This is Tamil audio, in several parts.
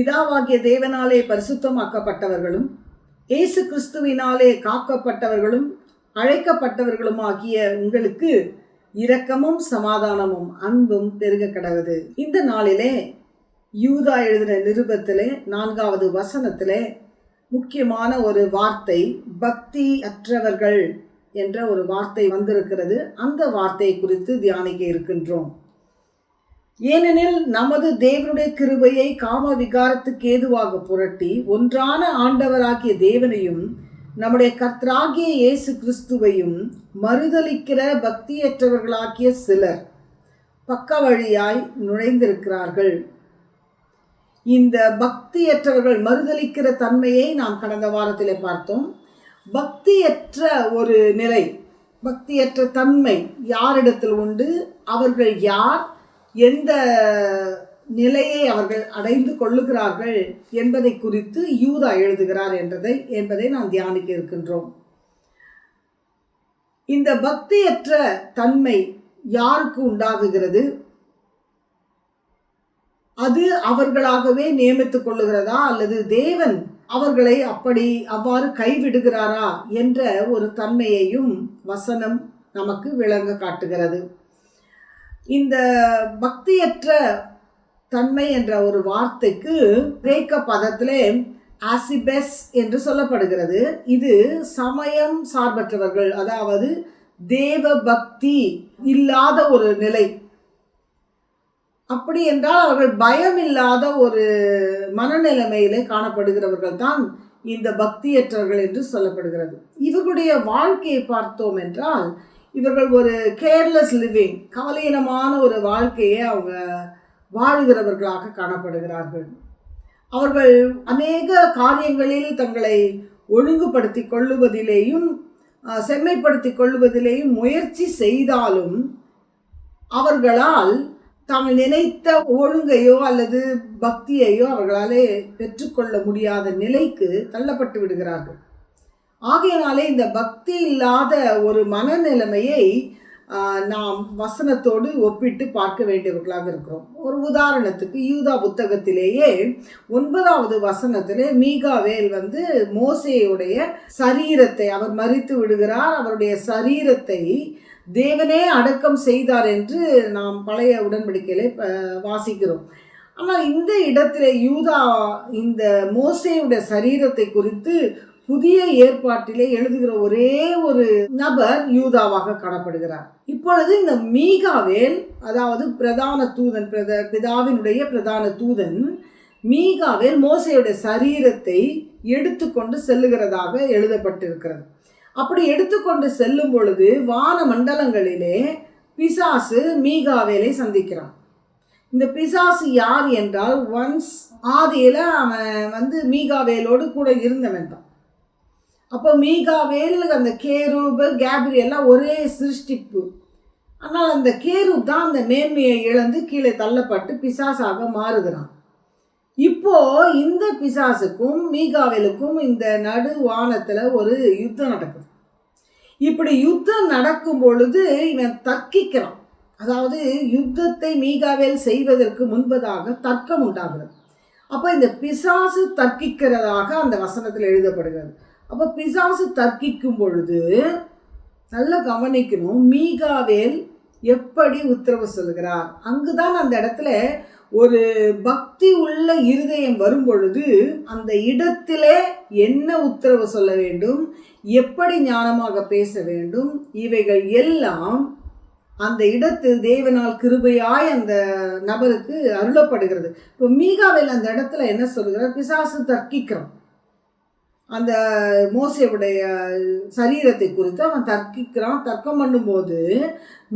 பிதாவாகிய தேவனாலே பரிசுத்தமாக்கப்பட்டவர்களும் இயேசு கிறிஸ்துவினாலே காக்கப்பட்டவர்களும் அழைக்கப்பட்டவர்களுமாகிய உங்களுக்கு இரக்கமும் சமாதானமும் அன்பும் பெருக கடவுது. இந்த நாளிலே யூதா எழுதின நிருபத்திலே நான்காவது வசனத்திலே முக்கியமான ஒரு வார்த்தை பக்தி அற்றவர்கள் என்ற ஒரு வார்த்தை வந்திருக்கிறது. அந்த வார்த்தை குறித்து தியானிக்க இருக்கின்றோம். ஏனெனில் நமது தேவனுடைய கிருபையை காம விகாரத்துக்கு ஏதுவாக புரட்டி ஒன்றான ஆண்டவராகிய தேவனையும் நம்முடைய கர்த்தராகிய இயேசு கிறிஸ்துவையும் மறுதளிக்கிற பக்தியற்றவர்களாகிய சிலர் பக்க வழியாய் நுழைந்திருக்கிறார்கள். இந்த பக்தியற்றவர்கள் மறுதலிக்கிற தன்மையை நாம் கடந்த வாரத்திலே பார்த்தோம். பக்தியற்ற ஒரு நிலை பக்தியற்ற தன்மை யாரிடத்தில் உண்டு? அவர்கள் யார்? எந்த நிலையை அவர்கள் அடைந்து கொள்ளுகிறார்கள் என்பதை குறித்து யூதா எழுதுகிறார் என்றதை என்பதை நாம் தியானிக்க இருக்கின்றோம். இந்த பக்தியற்ற தன்மை யாருக்கு உண்டாகுகிறது? அது அவர்களாகவே நியமித்துக் கொள்ளுகிறதா? அல்லது தேவன் அவர்களை அப்படி அவ்வாறு கைவிடுகிறாரா? என்ற ஒரு தன்மையையும் வசனம் நமக்கு விளங்க காட்டுகிறது. இந்த பக்தியற்ற தன்மை என்ற ஒரு வார்த்தைக்கு கிரேக்க பதத்திலே ஆசிபெஸ் என்று சொல்லப்படுகிறது. இது சமயம் சார்பற்றவர்கள் அதாவது தேவ பக்தி இல்லாத ஒரு நிலை. அப்படி என்றால் அவர்கள் பயம் இல்லாத ஒரு மனநிலைமையிலே காணப்படுகிறவர்கள் தான் இந்த பக்தியற்றவர்கள் என்று சொல்லப்படுகிறது. இவர்களுடைய வாழ்க்கையை பார்த்தோம் என்றால் இவர்கள் ஒரு கேர்லெஸ் லிவிங் கவலையினமான ஒரு வாழ்க்கையை அவங்க வாழுகிறவர்களாக காணப்படுகிறார்கள். அவர்கள் அநேக காரியங்களில் தங்களை ஒழுங்குபடுத்தி கொள்ளுவதிலேயும் செம்மைப்படுத்தி கொள்ளுவதிலேயும் முயற்சி செய்தாலும் அவர்களால் தாங்கள் நினைத்த ஒழுங்கையோ அல்லது பக்தியையோ அவர்களாலே பெற்றுக்கொள்ள முடியாத நிலைக்கு தள்ளப்பட்டு விடுகிறார்கள். ஆகையினாலே இந்த பக்தி இல்லாத ஒரு மனநிலைமையை நாம் வசனத்தோடு ஒப்பிட்டு பார்க்க வேண்டியவர்களாக இருக்கிறோம். ஒரு உதாரணத்துக்கு யூதா புத்தகத்திலேயே ஒன்பதாவது வசனத்திலே மீகாவேல் வந்து மோசையுடைய சரீரத்தை அவர் மறித்து விடுகிறார் அவருடைய சரீரத்தை தேவனே அடக்கம் செய்தார் என்று நாம் பழைய உடன்படிக்கையிலே வாசிக்கிறோம். ஆனால் இந்த இடத்துல யூதா இந்த மோசையுடைய சரீரத்தை குறித்து புதிய ஏற்பாட்டிலே எழுதுகிற ஒரே ஒரு நபர் யூதாவாக காணப்படுகிறார். இப்பொழுது இந்த மீகாவேல் அதாவது பிரதான தூதன் பிரத பிதாவினுடைய பிரதான தூதன் மீகாவேல் மோசையுடைய சரீரத்தை எடுத்துக்கொண்டு செல்லுகிறதாக எழுதப்பட்டிருக்கிறது. அப்படி எடுத்துக்கொண்டு செல்லும் பொழுது வான மண்டலங்களிலே பிசாசு மீகாவேலை சந்திக்கிறான். இந்த பிசாசு யார் என்றால் ஒன்ஸ் ஆதியில் அவன் வந்து மீகாவேலோடு கூட இருந்தவன் தான். அப்போ மீகாவேல் அந்த கேரூபு கேப்ரியெல்லாம் ஒரே சிருஷ்டிப்பு. ஆனால் அந்த கேரூப் தான் அந்த நேர்மையை இழந்து கீழே தள்ளப்பட்டு பிசாசாக மாறுகிறான். இப்போ இந்த பிசாசுக்கும் மீகாவேலுக்கும் இந்த நடு வானத்தில் ஒரு யுத்தம் நடக்குது. இப்படி யுத்தம் நடக்கும் பொழுது இவன் தர்க்கிக்கிறான். அதாவது யுத்தத்தை மீகாவேல் செய்வதற்கு முன்பதாக தர்க்கம் உண்டாகிறது. அப்போ இந்த பிசாசு தர்க்கிக்கிறதாக அந்த வசனத்தில் எழுதப்படுகிறது. அப்போ பிசாசு தர்க்கிக்கும் பொழுது நல்லா கவனிக்கணும் மீகாவேல் எப்படி உத்தரவு சொல்கிறார் அங்குதான் அந்த இடத்துல ஒரு பக்தி உள்ள இருதயம் வரும் பொழுது அந்த இடத்திலே என்ன உத்தரவு சொல்ல வேண்டும்? எப்படி ஞானமாக பேச வேண்டும்? இவைகள் எல்லாம் அந்த இடத்தில் தேவனால் கிருபையாய் அந்த நபருக்கு அருளப்படுகிறது. இப்போ மீகாவில் அந்த இடத்துல என்ன சொல்கிறார் பிசாசு தர்க்கிக்கிறோம். அந்த மோசையுடைய சரீரத்தை குறித்து அவன் தர்க்கிக்கிறான். தர்க்கம் பண்ணும்போது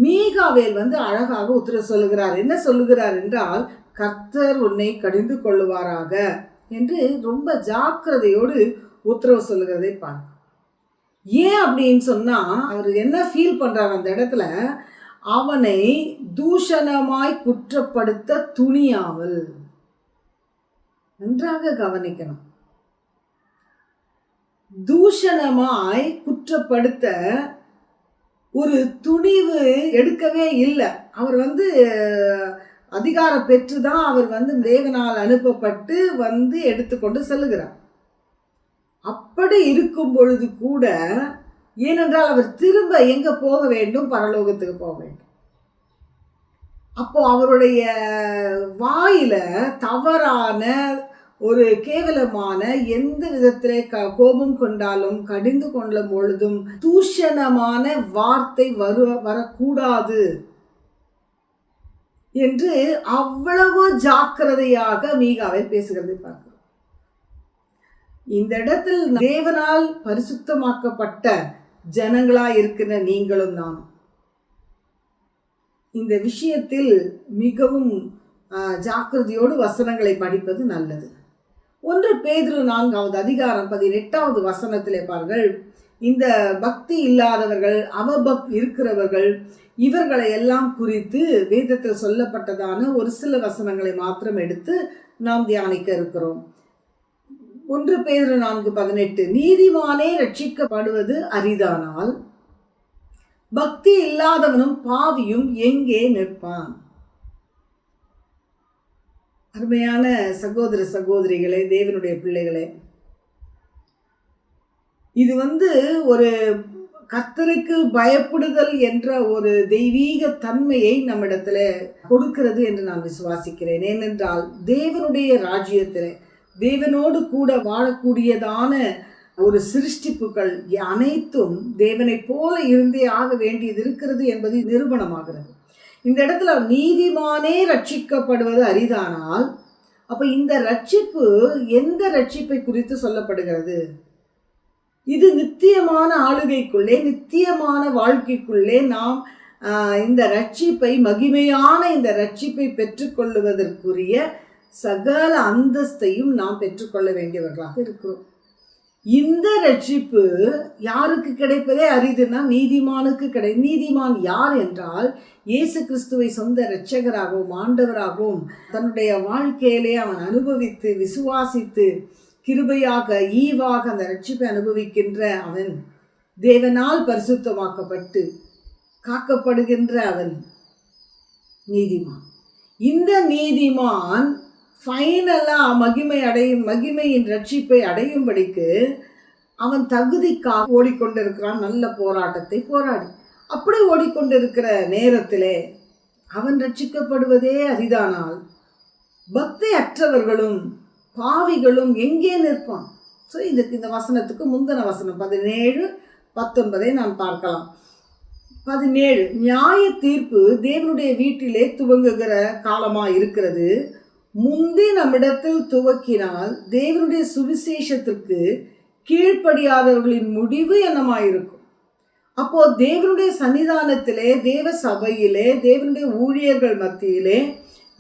மீகாவேல் வந்து அழகாக உத்தர சொல்லுகிறார். என்ன சொல்லுகிறார் என்றால் கர்த்தர் உன்னை கடிந்து கொள்ளுவாராக என்று ரொம்ப ஜாக்கிரதையோடு உத்தரவு சொல்லுகிறதை பார்க்க ஏன் அப்படின்னு சொன்னால் அவர் என்ன ஃபீல் பண்ணுறார் அந்த இடத்துல? அவனை தூஷணமாய் குற்றப்படுத்த துணியாவல் நன்றாக கவனிக்கணும். தூஷணமாய் குற்றப்படுத்த ஒரு துணிவு எடுக்கவே இல்லை. அவர் வந்து அதிகாரம் பெற்று தான் அவர் வந்து தேவனால் அனுப்பப்பட்டு வந்து எடுத்துக்கொண்டு செல்லுகிறார். அப்படி இருக்கும் பொழுது கூட ஏனென்றால் அவர் திரும்ப எங்க போக வேண்டும்? பரலோகத்துக்கு போக வேண்டும். அப்போ அவருடைய வாயில தவறான ஒரு கேவலமான எந்த விதத்திலே க கோபம் கொண்டாலும் கடிந்து கொள்ளும் பொழுதும் தூஷணமான வார்த்தை வரு வரக்கூடாது என்று அவ்வளவு ஜாக்கிரதையாக மீகாவை பேசுகிறதை பார்க்கிறோம். இந்த இடத்தில் தேவனால் பரிசுத்தமாக்கப்பட்ட ஜனங்களா இருக்கிற நீங்களும் நானும். இந்த விஷயத்தில் மிகவும் ஜாக்கிரதையோடு வசனங்களை படிப்பது நல்லது. ஒன்று பேதிரு நான்காவது அதிகாரம் பதினெட்டாவது வசனத்திலே பார்கள் இந்த பக்தி இல்லாதவர்கள் அவபக் இருக்கிறவர்கள் இவர்களை எல்லாம் குறித்து வேதத்தில் சொல்லப்பட்டதான ஒரு சில வசனங்களை மாத்திரம் எடுத்து நாம் தியானிக்க இருக்கிறோம். ஒன்று பேர் நான்கு பதினெட்டு நீதிமானே ரட்சிக்கப்படுவது அரிதானால் பக்தி இல்லாதவனும் பாவியும் எங்கே நிற்பான்? அருமையான சகோதர சகோதரிகளே தேவனுடைய பிள்ளைகளே. இது வந்து ஒரு கர்த்தருக்கு பயப்படுதல் என்ற ஒரு தெய்வீக தன்மையை நம்மிடத்துல கொடுக்கிறது என்று நான் விசுவாசிக்கிறேன். ஏனென்றால் தேவனுடைய ராஜ்யத்தில் தேவனோடு கூட வாழக்கூடியதான ஒரு சிருஷ்டிப்புகள் அனைத்தும் தேவனைப் போல இருந்தே ஆக வேண்டியது இருக்கிறது என்பது நிரூபணமாகிறது. இந்த இடத்துல நீதிமானே ரட்சிக்கப்படுவது அரிதானால் அப்போ இந்த ரட்சிப்பு எந்த ரட்சிப்பை குறித்து சொல்லப்படுகிறது? இது நித்தியமான ஆளுகைக்குள்ளே நித்தியமான வாழ்க்கைக்குள்ளே நாம் இந்த ரட்சிப்பை மகிமையான இந்த ரட்சிப்பை பெற்றுக்கொள்ளுவதற்குரிய சகல அந்தஸ்தையும் நாம் பெற்றுக்கொள்ள வேண்டியவர்களாக இருக்கிறோம். இந்த ரட்சிப்பு யாருக்கு கிடைப்பதே அரிதுன்னா நீதிமானுக்கு கிடை நீதிமான் யார் என்றால் இயேசு கிறிஸ்துவை சொந்த இரட்சகராகவும் ஆண்டவராகவும் தன்னுடைய வாழ்க்கையிலே அவன் அனுபவித்து விசுவாசித்து கிருபையாக ஈவாக அந்த ரட்சிப்பை அனுபவிக்கின்ற அவன். தேவனால் பரிசுத்தமாக்கப்பட்டு காக்கப்படுகின்ற அவன் நீதிமான். இந்த நீதிமான் ஃபைனலாக மகிமை அடையும் மகிமையின் ரட்சிப்பை அடையும்படிக்கு அவன் தகுதிக்காக ஓடிக்கொண்டிருக்கிறான். நல்ல போராட்டத்தை போராடி. அப்படி ஓடிக்கொண்டிருக்கிற நேரத்திலே அவன் ரட்சிக்கப்படுவதே அரிதானால் பக்தி அற்றவர்களும் பாவிகளும் எங்கே நிற்பான்? ஸோ இதுக்கு இந்த வசனத்துக்கு முந்தின வசனம் பதினேழு பத்தொன்பதை நாம் பார்க்கலாம். பதினேழு நியாய தீர்ப்பு தேவனுடைய வீட்டிலே துவங்குகிற காலமாக இருக்கிறது முந்தி நம்மிடத்தில் துவக்கினால் தேவனுடைய சுவிசேஷத்திற்கு கீழ்ப்படியாதவர்களின் முடிவு என்னமாயிருக்கும்? அப்போ தேவனுடைய சன்னிதானத்திலே தேவ சபையிலே தேவனுடைய ஊழியர்கள் மத்தியிலே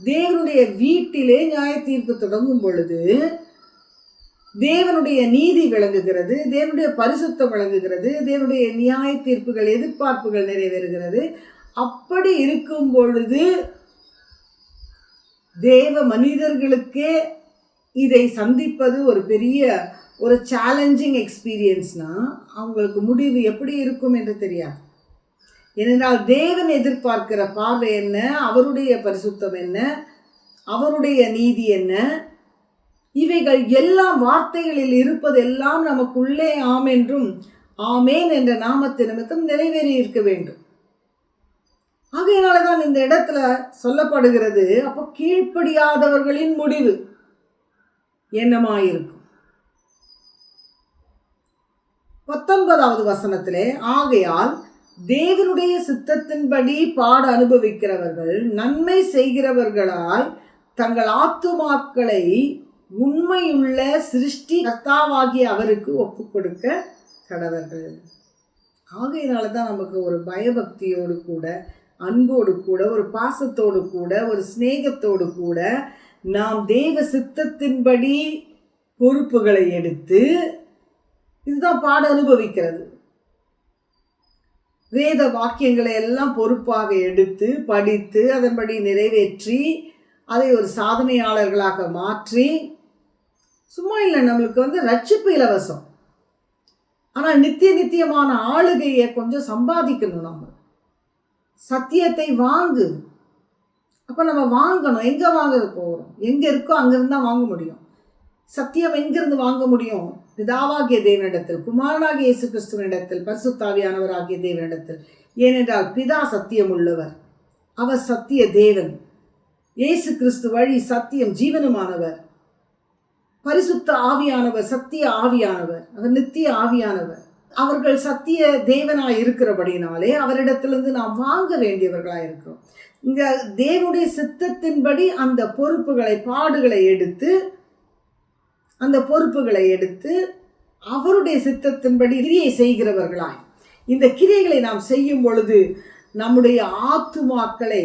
தேவனுடைய வீட்டிலே நியாய தீர்ப்பு தொடங்கும் பொழுது தேவனுடைய நீதி விளங்குகிறது தேவனுடைய பரிசுத்தம் விளங்குகிறது தேவனுடைய நியாய தீர்ப்புகள் எதிர்பார்ப்புகள் நிறைவேறுகிறது. அப்படி இருக்கும் பொழுது தேவ மனிதர்களுக்கே இதை சந்திப்பது ஒரு பெரிய ஒரு சேலஞ்சிங் எக்ஸ்பீரியன்ஸ்னால் அவங்களுக்கு முடிவு எப்படி இருக்கும் என்று தெரியாது. ஏனென்றால் தேவன் எதிர்பார்க்கிற பார்வை என்ன அவருடைய பரிசுத்தம் என்ன அவருடைய நீதி என்ன இவைகள் எல்லாம் வார்த்தைகளில் இருப்பதெல்லாம் நமக்குள்ளே ஆமென்றும் ஆமேன் என்ற நாமத்து நிமித்தம் நிறைவேறி இருக்க வேண்டும். ஆகையினால தான் இந்த இடத்துல சொல்லப்படுகிறது அப்போ கீழ்ப்படியாதவர்களின் முடிவு என்னமாயிருக்கும்? பத்தொன்பதாவது வசனத்திலே ஆகையால் தேவனுடைய சித்தத்தின்படி பாட அனுபவிக்கிறவர்கள் நன்மை செய்கிறவர்களால் தங்கள் ஆத்துமாக்களை உண்மையுள்ள சிருஷ்டி கர்த்தாவாகிய அவருக்கு ஒப்பு கொடுக்க கடவர்கள். ஆகையினால தான் நமக்கு ஒரு பயபக்தியோடு கூட அன்போடு கூட ஒரு பாசத்தோடு கூட ஒரு சிநேகத்தோடு கூட நாம் தேவ சித்தத்தின்படி பொறுப்புகளை எடுத்து இதுதான் பாட அனுபவிக்கிறது. வேத வாக்கியங்களை எல்லாம் பொறுப்பாக எடுத்து படித்து அதன்படி நிறைவேற்றி அதை ஒரு சாதனையாளர்களாக மாற்றி சும்மா இல்லை நம்மளுக்கு வந்து ரட்சிப்பு இலவசம். ஆனால் நித்திய நித்தியமான ஆளுகையை கொஞ்சம் சம்பாதிக்கணும் நம்ம. சத்தியத்தை வாங்கு. அப்போ நம்ம வாங்கணும். எங்கே வாங்க போகிறோம் எங்கே இருக்கோ அங்கேருந்து தான் வாங்க முடியும். சத்தியம் எங்கிருந்து வாங்க முடியும்? பிதாவாகிய தேவனிடத்தில் குமாரனாகிய இயேசு கிறிஸ்துவனிடத்தில் பரிசுத்தாவியானவராகிய தேவனிடத்தில். ஏனென்றால் பிதா சத்தியம் உள்ளவர். அவர் சத்திய தேவன். இயேசு கிறிஸ்து வழி சத்தியம் ஜீவனுமானவர். பரிசுத்த ஆவியானவர் சத்திய ஆவியானவர். அவர் நித்திய ஆவியானவர். அவர்கள் சத்திய தேவனாக இருக்கிறபடினாலே அவரிடத்திலிருந்து நாம் வாங்க வேண்டியவர்களாக இருக்கிறோம். இந்த தேவனுடைய சித்தத்தின்படி அந்த பொறுப்புகளை பாடுகளை எடுத்து அந்த பொறுப்புகளை எடுத்து அவருடைய சித்தத்தின்படி கிரியை செய்கிறவர்களாய். இந்த கிரியைகளை நாம் செய்யும் பொழுது நம்முடைய ஆத்துமாக்களை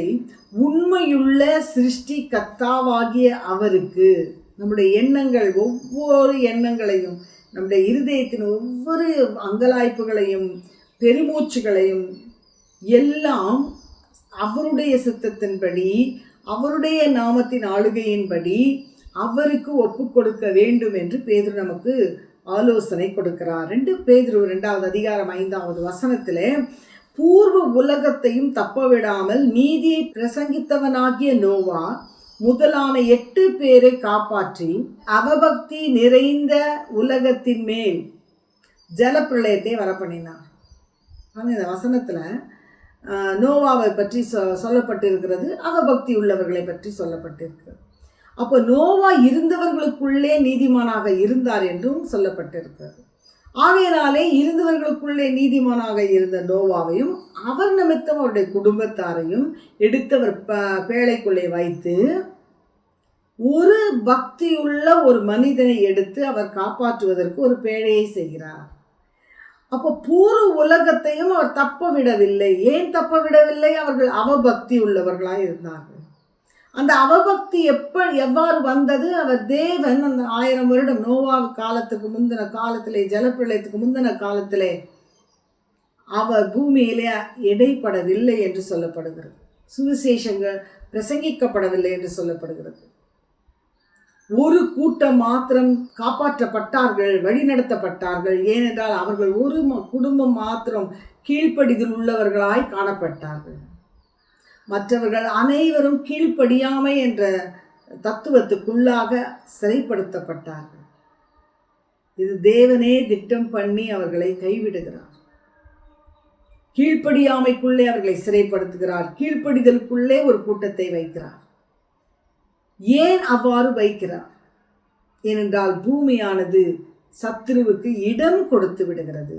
உண்மையுள்ள சிருஷ்டி கத்தாவாகிய அவருக்கு நம்முடைய எண்ணங்கள் ஒவ்வொரு எண்ணங்களையும் நம்முடைய இருதயத்தின் ஒவ்வொரு அங்கலாய்ப்புகளையும் பெருமூச்சுகளையும் எல்லாம் அவருடைய சித்தத்தின்படி அவருடைய நாமத்தின் ஆளுகையின்படி அவருக்கு ஒப்பு கொடுக்க வேண்டும் என்று பேதுரு நமக்கு ஆலோசனை கொடுக்கிறார். ரெண்டு பேதுரு ரெண்டாவது அதிகாரம் ஐந்தாவது வசனத்தில் பூர்வ உலகத்தையும் தப்ப விடாமல் நீதியை பிரசங்கித்தவனாகிய நோவா முதலான எட்டு பேரை காப்பாற்றி அவபக்தி நிறைந்த உலகத்தின் மேல் ஜலப்பிரளயத்தை வரப்பண்ணினார். ஆனால் இந்த வசனத்தில் நோவாவை பற்றி சொ சொல்லப்பட்டிருக்கிறது அவபக்தி உள்ளவர்களை பற்றி சொல்லப்பட்டிருக்கிறது. அப்போ நோவா இருந்தவர்களுக்குள்ளே நீதிமானாக இருந்தார் என்றும் சொல்லப்பட்டிருக்கிறது. ஆகையினாலே இருந்தவர்களுக்குள்ளே நீதிமானாக இருந்த நோவாவையும் அவர் நிமித்தம் அவருடைய குடும்பத்தாரையும் எடுத்தவர் ப பேழைக்குள்ளே வைத்து ஒரு பக்தியுள்ள ஒரு மனிதனை எடுத்து அவர் காப்பாற்றுவதற்கு ஒரு பேழையை செய்கிறார். அப்போ பூர்வ உலகத்தையும் அவர் தப்ப விடவில்லை. ஏன் தப்ப விடவில்லை? அவர்கள் அவபக்தி உள்ளவர்களாக இருந்தார்கள் அந்த அவபக்தி எப்ப எவ்வாறு வந்தது? அவர் தேவன் அந்த ஆயிரம் வருடம் நோவா காலத்துக்கு முந்தின காலத்திலே ஜலப்பிரளயத்துக்கு முந்தின காலத்திலே அவர் பூமியிலே இடைப்படவில்லை என்று சொல்லப்படுகிறது. சுவிசேஷங்கள் பிரசங்கிக்கப்படவில்லை என்று சொல்லப்படுகிறது. ஒரு கூட்டம் மாத்திரம் காப்பாற்றப்பட்டார்கள் வழிநடத்தப்பட்டார்கள் ஏனென்றால் அவர்கள் ஒரு குடும்பம் மாத்திரம் கீழ்ப்படிதில் உள்ளவர்களாய் காணப்பட்டார்கள். மற்றவர்கள் அனைவரும் கீழ்ப்படியாமை என்ற தத்துவத்துக்குள்ளாக சிறைப்படுத்தப்பட்டார்கள். இது தேவனே திட்டம் பண்ணி அவர்களை கைவிடுகிறார். கீழ்ப்படியாமைக்குள்ளே அவர்களை சிறைப்படுத்துகிறார். கீழ்ப்படிதலுக்குள்ளே ஒரு கூட்டத்தை வைக்கிறார். ஏன் அவ்வாறு வைக்கிறார்? ஏனென்றால் பூமியானது சத்ருவுக்கு இடம் கொடுத்து விடுகிறது.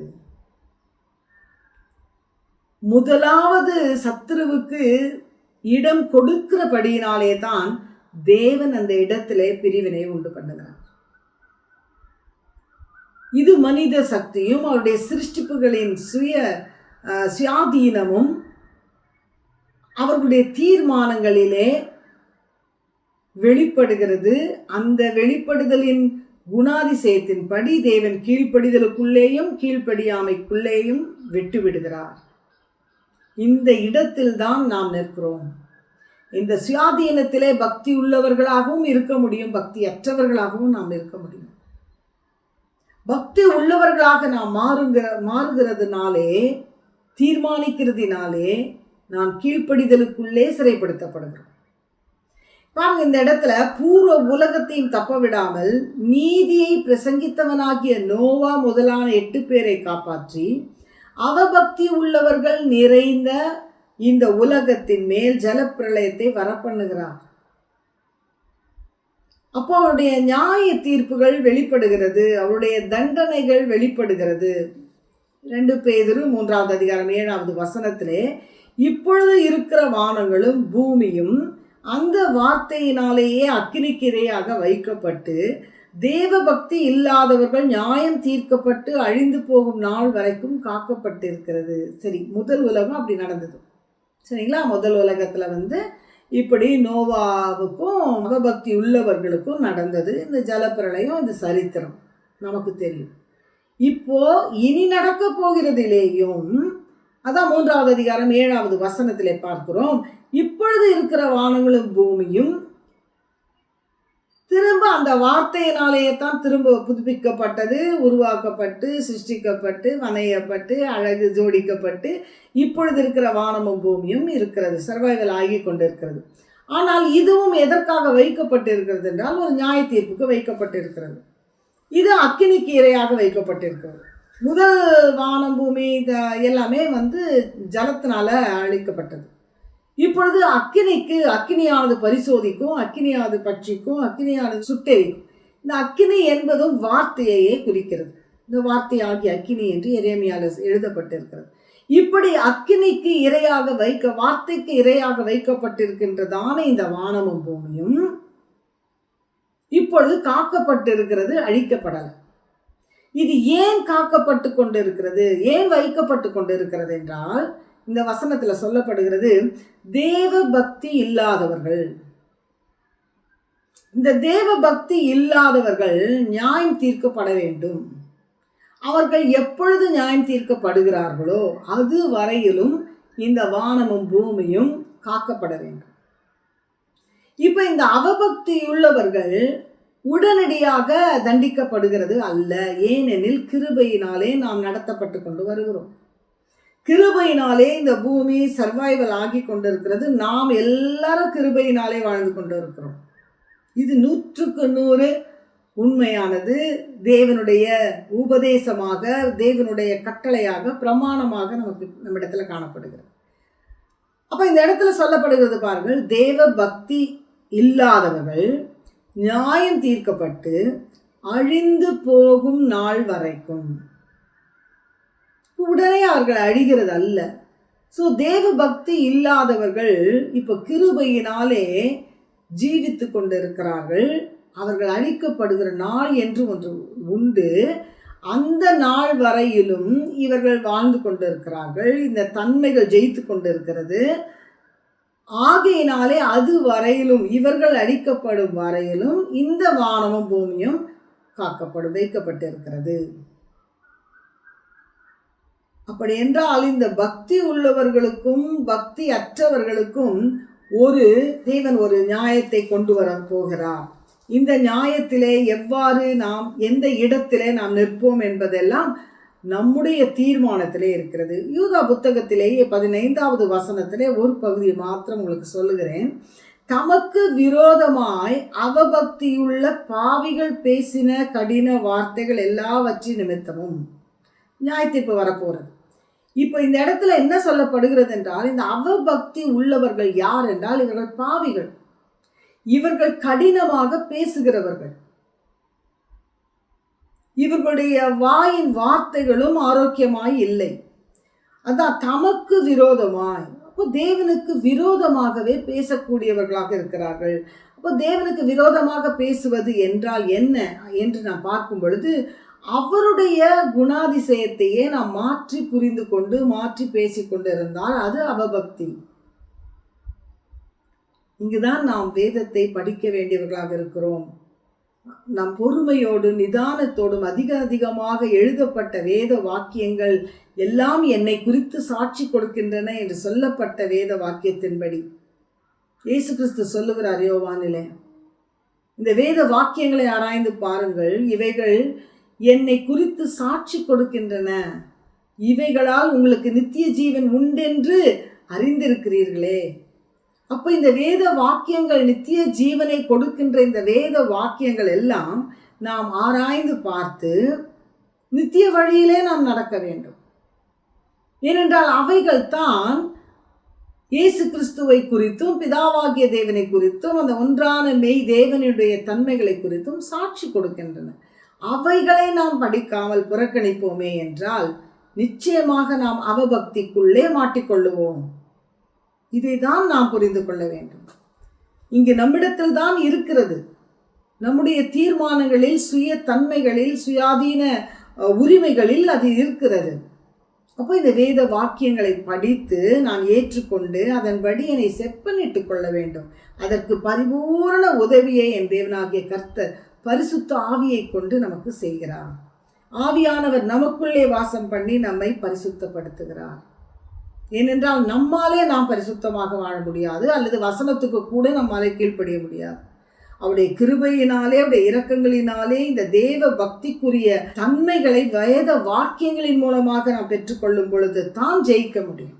முதலாவது சத்துருவுக்கு இடம் கொடுக்கிறபடியினாலே தான் தேவன் அந்த இடத்திலே பிரிவினை உண்டு பண்ணுகிறார். இது மனித சக்தியும் அவருடைய சிருஷ்டிப்புகளின் சுய சுயாதீனமும் அவர்களுடைய தீர்மானங்களிலே வெளிப்படுகிறது. அந்த வெளிப்படுதலின் குணாதிசயத்தின்படி தேவன் கீழ்ப்படிதலுக்குள்ளேயும் கீழ்ப்படியாமைக்குள்ளேயும் விட்டுவிடுகிறார். விடுகிறார் இந்த இடத்தில் தான் நாம் நிற்கிறோம். இந்த சுயாதீனத்திலே பக்தி உள்ளவர்களாகவும் இருக்க முடியும். பக்தி அற்றவர்களாகவும் நாம் இருக்க முடியும். பக்தி உள்ளவர்களாக நாம் மாறுகிற மாறுகிறதுனாலே தீர்மானிக்கிறதுனாலே நாம் கீழ்ப்படிதலுக்குள்ளே சிறைப்படுத்தப்படுகிறோம். பாருங்க இந்த இடத்துல பூர்வ உலகத்தையும் தப்ப விடாமல் நீதியை பிரசங்கித்தவனாகிய நோவா முதலான எட்டு பேரை காப்பாற்றி அவபக்தி உள்ளவர்கள் நிறைந்த இந்த உலகத்தின் மேல் ஜலப்பிரளயத்தை வரப்பண்ணுகிறார். அப்போ அவருடைய நியாய தீர்ப்புகள் வெளிப்படுகிறது அவருடைய தண்டனைகள் வெளிப்படுகிறது. ரெண்டு பேதரு மூன்றாவது அதிகாரம் ஏழாவது வசனத்திலே இப்பொழுது இருக்கிற வானங்களும் பூமியும் அந்த வார்த்தையினாலேயே அக்னிக்கிரையாக வைக்கப்பட்டு தேவ பக்தி இல்லாதவர்கள் நியாயம் தீர்க்கப்பட்டு அழிந்து போகும் நாள் வரைக்கும் காக்கப்பட்டிருக்கிறது. சரி முதல் உலகம் அப்படி நடந்தது. சரிங்களா? முதல் உலகத்தில் வந்து இப்படி நோவாவுக்கும் அவபக்தி உள்ளவர்களுக்கும் நடந்தது. இந்த ஜலப்பிரளயம் இந்த சரித்திரம் நமக்கு தெரியும். இப்போ இனி நடக்க போகிறதிலேயும் அதான் மூன்றாவது அதிகாரம் ஏழாவது வசனத்திலே பார்க்கிறோம். இப்பொழுது இருக்கிற வானங்களும் பூமியும் திரும்ப அந்த வார்த்தையினாலேயே தான் திரும்ப புதுப்பிக்கப்பட்டது உருவாக்கப்பட்டு சிருஷ்டிக்கப்பட்டு வணையப்பட்டு அழகு ஜோடிக்கப்பட்டு இப்பொழுது இருக்கிற வானமும் பூமியும் இருக்கிறது சர்வைவல் ஆகி கொண்டிருக்கிறது. ஆனால் இதுவும் எதற்காக வைக்கப்பட்டிருக்கிறது என்றால் ஒரு நியாய தீர்ப்புக்கு வைக்கப்பட்டிருக்கிறது. இது அக்கினிக்கு இரையாக வைக்கப்பட்டிருக்கிறது. முதல் வானம் பூமி இந்த எல்லாமே வந்து ஜலத்தினால அழிக்கப்பட்டது. இப்பொழுது அக்கினிக்கு அக்கினியானது பரிசோதிக்கும் அக்கினியானது பட்சிக்கும் அக்கினியானது சுட்டெரிக்கும். இந்த அக்கினி என்பதும் வார்த்தையையே குறிக்கிறது. இந்த வார்த்தையாகிய அக்கினி என்று எரேமியால எழுதப்பட்டிருக்கிறது. இப்படி அக்கினிக்கு இரையாக வைக்க வார்த்தைக்கு இரையாக வைக்கப்பட்டிருக்கின்றதான இந்த வானமும் பூமியும் இப்பொழுது காக்கப்பட்டிருக்கிறது அழிக்கப்படலை. இது ஏன் காக்கப்பட்டு கொண்டிருக்கிறது? ஏன் வைக்கப்பட்டு கொண்டிருக்கிறது என்றால் இந்த வசனத்தில் சொல்லப்படுகிறது தேவ பக்தி இல்லாதவர்கள். இந்த தேவ பக்தி இல்லாதவர்கள் நியாயம் தீர்க்கப்பட வேண்டும். அவர்கள் எப்பொழுது நியாயம் தீர்க்கப்படுகிறார்களோ அது வரையிலும் இந்த வானமும் பூமியும் காக்கப்பட வேண்டும். இப்போ இந்த அவபக்தி உள்ளவர்கள் உடனடியாக தண்டிக்கப்படுகிறது அல்ல. ஏனெனில் கிருபையினாலே நாம் நடத்தப்பட்டு கொண்டு வருகிறோம். கிருபையினாலே இந்த பூமி சர்வைவல் ஆகி கொண்டிருக்கிறது. நாம் எல்லாரும் கிருபையினாலே வாழ்ந்து கொண்டு இருக்கிறோம் இது நூற்றுக்கு நூறு உண்மையானது. தேவனுடைய உபதேசமாக தேவனுடைய கட்டளையாக பிரமாணமாக நமக்கு நம்மிடத்துல காணப்படுகிறது. அப்போ இந்த இடத்துல சொல்லப்படுகிறது பாருங்கள் தேவ பக்தி இல்லாதவர்கள் நியாயம் தீர்க்கப்பட்டு அழிந்து போகும் நாள் வரைக்கும். உடனே அவர்கள் அழிகிறது அல்ல ஸோ தேவ பக்தி இல்லாதவர்கள் இப்போ கிருபையினாலே ஜீவித்து கொண்டிருக்கிறார்கள். அவர்கள் அழிக்கப்படுகிற நாள் என்று ஒன்று உண்டு. அந்த நாள் வரையிலும் இவர்கள் வாழ்ந்து கொண்டிருக்கிறார்கள். இந்த தன்மைகள் ஜெயித்து கொண்டிருக்கிறது. ஆகையினாலே அது வரையிலும் இவர்கள் அழிக்கப்படும் வரையிலும் இந்த வானமும் பூமியும் காக்கப்படும் வைக்கப்பட்டிருக்கிறது. அப்படி என்றால் இந்த பக்தி உள்ளவர்களுக்கும் பக்தி அற்றவர்களுக்கும் ஒரு தேவன் ஒரு நியாயத்தை கொண்டு வர போகிறார். இந்த நியாயத்திலே எவ்வாறு நாம் எந்த இடத்திலே நாம் நிற்போம் என்பதெல்லாம் நம்முடைய தீர்மானத்திலே இருக்கிறது. யூதா புத்தகத்திலேயே பதினைந்தாவது வசனத்திலே ஒரு பகுதியை மாத்திரம் உங்களுக்கு சொல்லுகிறேன். தமக்கு விரோதமாய் அவபக்தியுள்ள பாவிகள் பேசின கடின வார்த்தைகள் எல்லாவற்றின் நிமித்தமும் நியாயத்தீர்ப்பு வரப்போகிறது இப்போ இந்த இடத்துல என்ன சொல்லப்படுகிறது என்றால் இந்த அவபக்தி உள்ளவர்கள் யார் என்றால் இவர்கள் பாவிகள். இவர்கள் கடினமாக பேசுகிறவர்கள். இவர்களுடைய வாயின் வார்த்தைகளும் ஆரோக்கியமாய் இல்லை. அதான் தமக்கு விரோதமாய். அப்போ தேவனுக்கு விரோதமாகவே பேசக்கூடியவர்களாக இருக்கிறார்கள். அப்போ தேவனுக்கு விரோதமாக பேசுவது என்றால் என்ன? என்று நான் பார்க்கும் பொழுது அவருடைய குணாதிசயத்தையே நாம் மாற்றி புரிந்து கொண்டு மாற்றி பேசிக்கொண்டு இருந்தால் அது அவபக்தி. இங்குதான் நாம் வேதத்தை படிக்க வேண்டியவர்களாக இருக்கிறோம். நம் பொறுமையோடு நிதானத்தோடும் அதிக அதிகமாக எழுதப்பட்ட வேத வாக்கியங்கள் எல்லாம் என்னை குறித்து சாட்சி கொடுக்கின்றன என்று சொல்லப்பட்ட வேத வாக்கியத்தின்படி. இயேசு கிறிஸ்து சொல்லுகிறார் யோவானிலே இந்த வேத வாக்கியங்களை ஆராய்ந்து பாருங்கள். இவைகள் என்னை குறித்து சாட்சி கொடுக்கின்றன. இவைகளால் உங்களுக்கு நித்திய ஜீவன் உண்டென்று அறிந்திருக்கிறீர்களே. அப்போ இந்த வேத வாக்கியங்கள் நித்திய ஜீவனை கொடுக்கின்ற இந்த வேத வாக்கியங்கள் எல்லாம் நாம் ஆராய்ந்து பார்த்து நித்திய வழியிலே நாம் நடக்க வேண்டும். ஏனென்றால் அவைகள் தான் இயேசு கிறிஸ்துவை குறித்தும் பிதாவாகிய தேவனை குறித்தும் அந்த ஒன்றான மெய் தேவனுடைய தன்மைகளை குறித்தும் சாட்சி கொடுக்கின்றன. அவைகளை நாம் படிக்காமல் புறக்கணிப்போமே என்றால் நிச்சயமாக நாம் அவபக்திக்குள்ளே மாட்டிக்கொள்ளுவோம். இதை தான் நாம் புரிந்து கொள்ள வேண்டும். இங்கு நம்மிடத்தில் தான் இருக்கிறது. நம்முடைய தீர்மானங்களில் சுய தன்மைகளில் சுயாதீன உரிமைகளில் அது இருக்கிறது. அப்போ இந்த வேத வாக்கியங்களை படித்து நான் ஏற்றுக்கொண்டு அதன்படி என்னை செப்பனிட்டு கொள்ள வேண்டும். அதற்கு பரிபூரண உதவியை என் தேவனாகிய கர்த்தர் பரிசுத்த ஆவியை கொண்டு நமக்கு செய்கிறார். ஆவியானவர் நமக்குள்ளே வாசம் பண்ணி நம்மை பரிசுத்தப்படுத்துகிறார். ஏனென்றால் நம்மாலே நாம் பரிசுத்தமாக வாழ முடியாது அல்லது வசனத்துக்கு கூட நம்மாலே கீழ்ப்படிய முடியாது. அவருடைய கிருபையினாலே அவருடைய இரக்கங்களினாலே இந்த தேவ பக்திக்குரிய தன்மைகளை வேத வாக்கியங்களின் மூலமாக நாம் பெற்றுக்கொள்ளும் பொழுது தான் ஜெயிக்க முடியும்.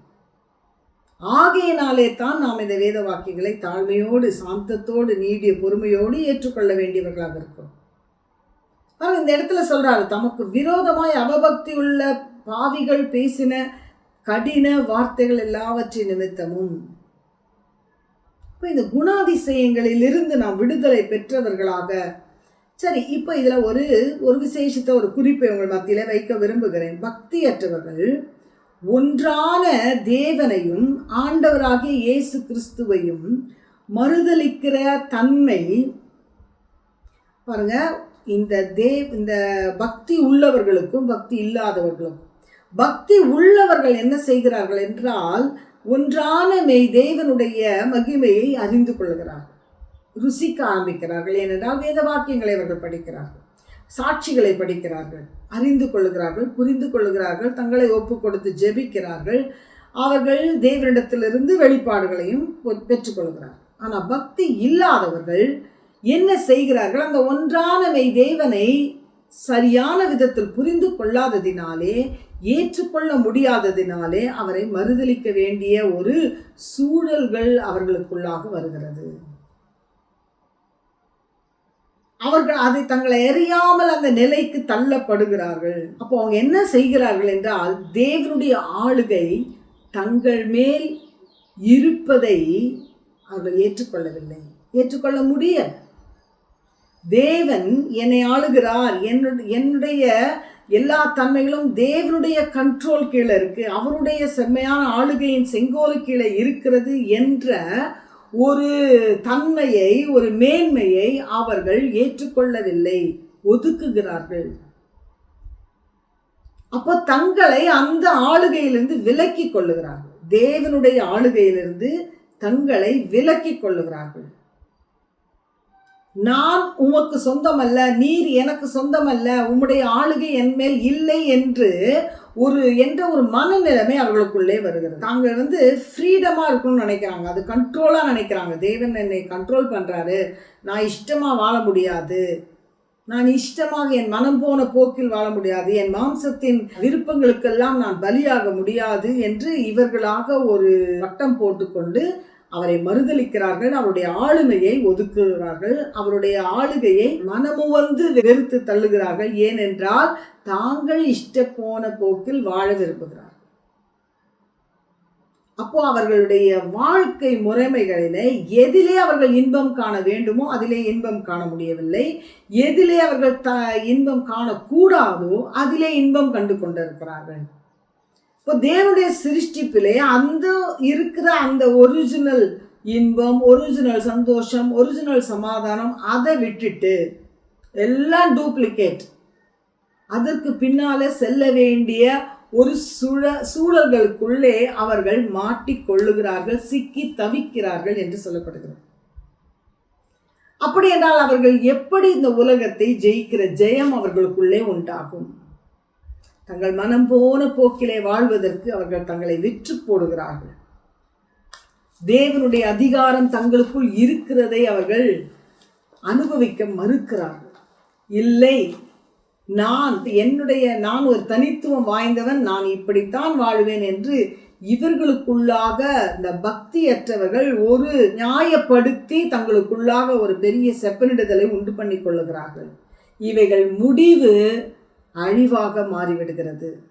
ஆகையினாலே தான் நாம் இந்த வேத வாக்கியங்களை தாழ்மையோடு சாந்தத்தோடு நீடிய பொறுமையோடு ஏற்றுக்கொள்ள வேண்டியவர்களாக இருக்கிறோம். ஆனால் இந்த இடத்துல சொல்கிறார் தமக்கு விரோதமாய் அவபக்தி உள்ள பாவிகள் பேசின கடின வார்த்தைகள் எல்லாவற்றின் நிமித்தமும். இப்போ இந்த குணாதிசயங்களிலிருந்து நாம் விடுதலை பெற்றவர்களாக சரி இப்போ இதில் ஒரு ஒரு விசேஷத்தை ஒரு குறிப்பை உங்கள் மத்தியில் வைக்க விரும்புகிறேன். பக்தியற்றவர்கள் ஒன்றான தேவனையும் ஆண்டவராகிய இயேசு கிறிஸ்துவையும் மறுதளிக்கிற தன்மை பாருங்க இந்த தேவ் இந்த பக்தி உள்ளவர்களுக்கும் பக்தி இல்லாதவர்களும் பக்தி உள்ளவர்கள் என்ன செய்கிறார்கள் என்றால் ஒன்றான மெய் தேவனுடைய மகிமையை அறிந்து கொள்கிறார்கள். ருசிக்க ஆரம்பிக்கிறார்கள் ஏனென்றால் வேத வாக்கியங்களை அவர்கள் படிக்கிறார்கள். சாட்சிகளை படிக்கிறார்கள் அறிந்து கொள்கிறார்கள் புரிந்து கொள்கிறார்கள் தங்களை ஒப்பு கொடுத்து ஜெபிக்கிறார்கள். அவர்கள் தேவரிடத்திலிருந்து வெளிப்பாடுகளையும் பெற்றுக்கொள்கிறார்கள் ஆனால் பக்தி இல்லாதவர்கள் என்ன செய்கிறார்கள்? அந்த ஒன்றானவை தேவனை சரியான விதத்தில் புரிந்து கொள்ளாததினாலே ஏற்றுக்கொள்ள முடியாததினாலே அவரை மறுதளிக்க வேண்டிய ஒரு சூழல்கள் அவர்களுக்குள்ளாக வருகிறது. அவர்கள் அதை தங்களை அறியாமல் அந்த நிலைக்கு தள்ளப்படுகிறார்கள். அப்போ அவங்க என்ன செய்கிறார்கள் என்றால் தேவனுடைய ஆளுகை தங்கள் மேல் இருப்பதை அவர்கள் ஏற்றுக்கொள்ளவில்லை. ஏற்றுக்கொள்ள முடியல. தேவன் என்னை ஆளுகிறார். என்னுடைய என்னுடைய எல்லா தன்மைகளும் தேவனுடைய கண்ட்ரோல் கீழே இருக்கு. அவருடைய செம்மையான ஆளுகையின் செங்கோல் கீழே இருக்கிறது என்ற ஒரு தன்மையை ஒரு மேன்மையை அவர்கள் ஏற்றுக்கொள்ளவில்லை. ஒதுக்குகிறார்கள். அப்போ தங்களை அந்த ஆளுகையிலிருந்து விலக்கி கொள்ளுகிறார்கள். தேவனுடைய ஆளுகையிலிருந்து தங்களை விலக்கி கொள்ளுகிறார்கள். நான் உமக்கு சொந்தமல்ல நீர் எனக்கு சொந்தமல்ல உம்முடைய ஆளுகை என் மேல் இல்லை என்று ஒரு என்ற ஒரு மனநிலைமை அவர்களுக்குள்ளே வருகிறது. தாங்கள் வந்து ஃப்ரீடமாக இருக்கணும்னு நினைக்கிறாங்க. அது கண்ட்ரோலாக நினைக்கிறாங்க. தேவன் என்னை கண்ட்ரோல் பண்ணுறாரு நான் இஷ்டமாக வாழ முடியாது. நான் இஷ்டமாக என் மனம் போன போக்கில் வாழ முடியாது. என் மாம்சத்தின் விருப்பங்களுக்கெல்லாம் நான் பலியாக முடியாது என்று இவர்களாக ஒரு வட்டம் போட்டுக்கொண்டு அவரை மறுதலிக்கிறார்கள் அவருடைய ஆளுமையை ஒதுக்குகிறார்கள் அவருடைய ஆளுகையை மனமுவந்து வெறுத்து தள்ளுகிறார்கள். ஏனென்றால் தாங்கள் இஷ்ட போன போக்கில் வாழ விரும்புகிறார்கள். அப்போ அவர்களுடைய வாழ்க்கை முறைமைகளிலே எதிலே அவர்கள் இன்பம் காண வேண்டுமோ அதிலே இன்பம் காண முடியவில்லை. எதிலே அவர்கள் த இன்பம் காணக்கூடாதோ அதிலே இன்பம் கண்டு கொண்டிருக்கிறார்கள். இப்போ தேவனுடைய சிருஷ்டிப்பிலே அந்த இருக்கிற அந்த ஒரிஜினல் இன்பம் ஒரிஜினல் சந்தோஷம் ஒரிஜினல் சமாதானம் அதை விட்டுட்டு எல்லாம் டூப்ளிகேட் அதற்கு பின்னாலே செல்ல வேண்டிய ஒரு சுழ சூழல்களுக்குள்ளே அவர்கள் மாட்டிக்கொள்ளுகிறார்கள் சிக்கி தவிக்கிறார்கள் என்று சொல்லப்படுகிறது. அப்படி என்றால் அவர்கள் எப்படி இந்த உலகத்தை ஜெயிக்கிற ஜெயம் அவர்களுக்குள்ளே உண்டாகும்? தங்கள் மனம் போன போக்கிலே வாழ்வதற்கு அவர்கள் தங்களை விற்று போடுகிறார்கள். தேவனுடைய அதிகாரம் தங்களுக்குள் இருக்கிறதை அவர்கள் அனுபவிக்க மறுக்கிறார்கள். இல்லை நான் என்னுடைய நான் ஒரு தனித்துவம் வாய்ந்தவன் நான் இப்படித்தான் வாழ்வேன் என்று இவர்களுக்குள்ளாக இந்த பக்தியற்றவர்கள் ஒரு நியாயப்படுத்தி தங்களுக்குள்ளாக ஒரு பெரிய செப்பனிடுதலை உண்டு பண்ணி கொள்ளுகிறார்கள். இவைகள் முடிவு அழிவாக மாறிவிடுகிறது.